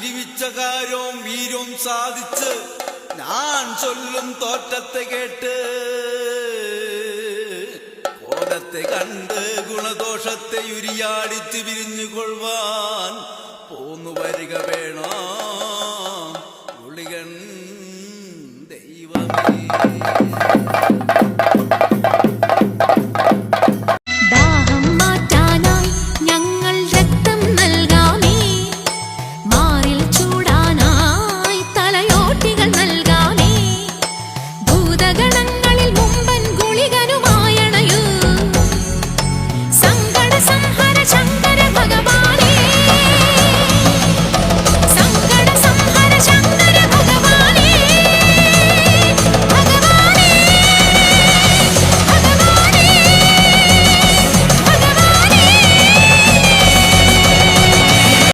വിരിവിച്ച കാര്യവും വീര്യവും സാധിച്ച് ഞാൻ ചൊല്ലും തോറ്റത്തെ കേട്ട് കോടത്തെ കണ്ട് ഗുണദോഷത്തെ ഉരിയാടിച്ച് വിരിഞ്ഞുകൊള്ളുവാൻ പോന്നു വരിക വേണോ? ഗുളികൻ ദൈവമേ.